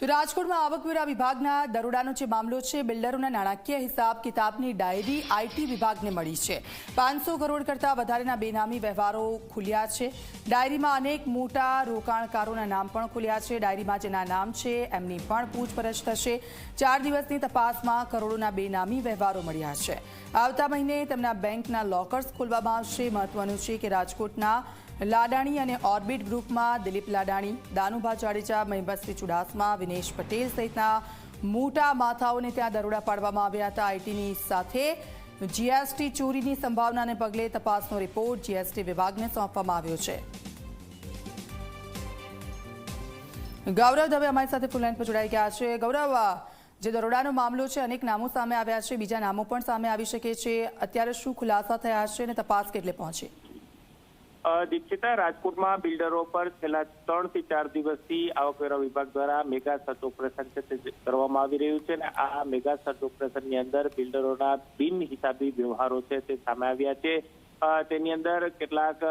તો રાજકોટમાં આવકવેરા વિભાગના દરોડાનો જે મામલો છે, બિલ્ડરોના નાણાકીય હિસાબ કિતાબની ડાયરી આઈટી વિભાગને મળી છે. પાંચસો કરોડ કરતાં વધારેના બેનામી વ્યવહારો ખુલ્યા છે. ડાયરીમાં અનેક મોટા રોકાણકારોના નામ પણ ખુલ્યા છે. ડાયરીમાં જેના નામ છે, એમની પણ પૂછપરછ થશે. ચાર દિવસની તપાસમાં કરોડોના બેનામી વ્યવહારો મળ્યા છે. આવતા મહિને તેમના બેંકના લોકર્સ ખોલવામાં આવશે. મહત્વનું છે કે રાજકોટના લાડાણી અને ઓર્બિટ ગ્રુપમાં દિલીપ લાડાણી દાનુભા જાડેજા મહિબતસિંહ ચુડાસમા, વિનેશ પટેલ સહિતના મોટા માથાઓને ત્યાં દરોડા પાડવામાં આવ્યા હતા. આઈટીની સાથે જીએસટી ચોરીની સંભાવનાને પગલે તપાસનો રિપોર્ટ જીએસટી વિભાગને સોંપવામાં આવ્યો છે. ગૌરવ દવે અમારી સાથે ફૂલલાઈન પર જોડાઈ ગયા છે. ગૌરવ જે દરોડાનો મામલો છે, અનેક નામો સામે આવ્યા છે, બીજા નામો પણ સામે આવી શકે છે. અત્યારે શું ખુલાસા થયા છે અને તપાસ કેટલે પહોંચી? દીક્ષિતા રાજકોટમાં બિલ્ડરો પર છેલ્લા ત્રણથી ચાર દિવસથી આવકવેરા વિભાગ દ્વારા મેગા સર્ચ ઓપરેશન કરવામાં આવી રહ્યું છે અને આ મેગા સર્ચ ઓપરેશનની અંદર બિલ્ડરોના બિન હિસાબી વ્યવહારો છે તે સામે આવ્યા છે. તેની અંદર કેટલાક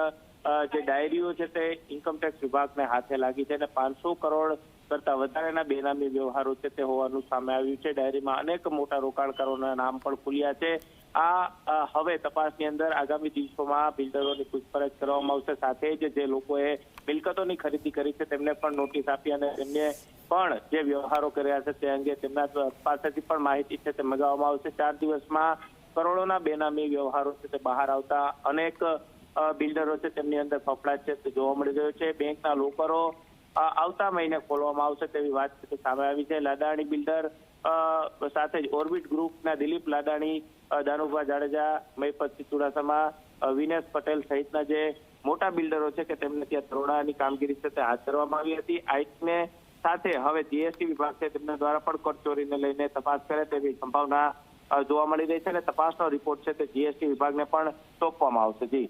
જે ડાયરીઓ છે તે ઇન્કમટેક્સ વિભાગને હાથે લાગી છે અને પાંચસો કરોડ કરતા વધારેના બેનામી વ્યવહારો છે તે હોવાનું સામે આવ્યું છે. ડાયરીમાં અનેક મોટા રોકાણકારોના નામ પણ ખુલ્યા છે. આ હવે તપાસની અંદર આગામી દિવસોમાં બિલ્ડરોની પૂછપરછ કરવામાં આવશે. સાથે જ જે લોકોએ મિલકતોની ખરીદી કરી છે તેમને પણ નોટિસ આપી અને તેમને પણ જે વ્યવહારો કર્યા છે તે અંગે તેમના પાસેથી પણ માહિતી છે તે મગાવવામાં આવશે. ચાર દિવસમાં કરોડોના બેનામી વ્યવહારો છે તે બહાર આવતા અનેક બિલ્ડરો છે તેમની અંદર ફફડાટ છે તે જોવા મળી રહ્યો છે. બેંકના લોકરો આવતા મહિને ખોલવામાં આવશે તેવી વાત સામે આવી છે. લાદાણી બિલ્ડર સાથે જ ઓર્બિટ ગ્રુપના દિલીપ લાદાણી દાનુભા જાડેજા મહિપતસિંહ ચુડાસમા વિનેશ પટેલ સહિતના જે મોટા બિલ્ડરો છે કે તેમને ત્યાં દરોડાની કામગીરી છે હાથ ધરવામાં આવી હતી. આઈટને સાથે હવે જીએસટી વિભાગ છે તેમના દ્વારા પણ કરચોરીને લઈને તપાસ કરે તેવી સંભાવના જોવા મળી રહી છે અને તપાસનો રિપોર્ટ છે તે જીએસટી વિભાગને પણ સોંપવામાં આવશે. જી.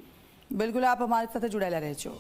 બિલકુલ, આપ અમારી સાથે જોડાયેલા રહેજો.